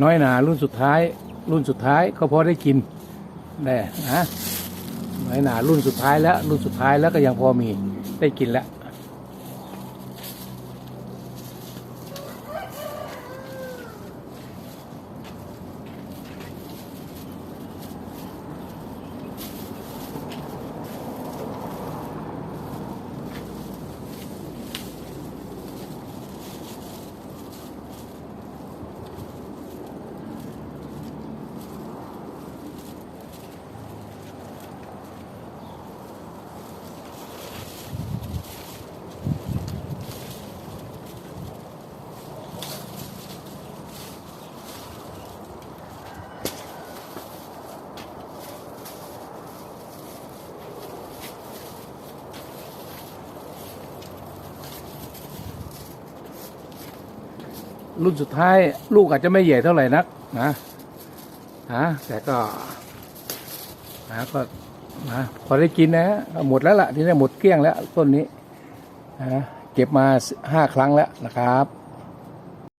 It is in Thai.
น้อยหนารุ่นสุดท้าย รุ่นสุดท้ายก็พอได้กินได้นะน้อยหนารุ่นสุดท้ายแล้วรุ่นสุดท้ายแล้วก็ยังพอมีได้กินแล้ว รุ่นสุดท้ายลูกอาจจะไม่ใหญ่เท่าไหร่นักนะนะแต่ก็นะก็นะพอได้กินนะหมดแล้วล่ะทีนี้หมดเกลี้ยงแล้วต้นนี้นะเก็บมาห้าครั้งแล้วนะครับ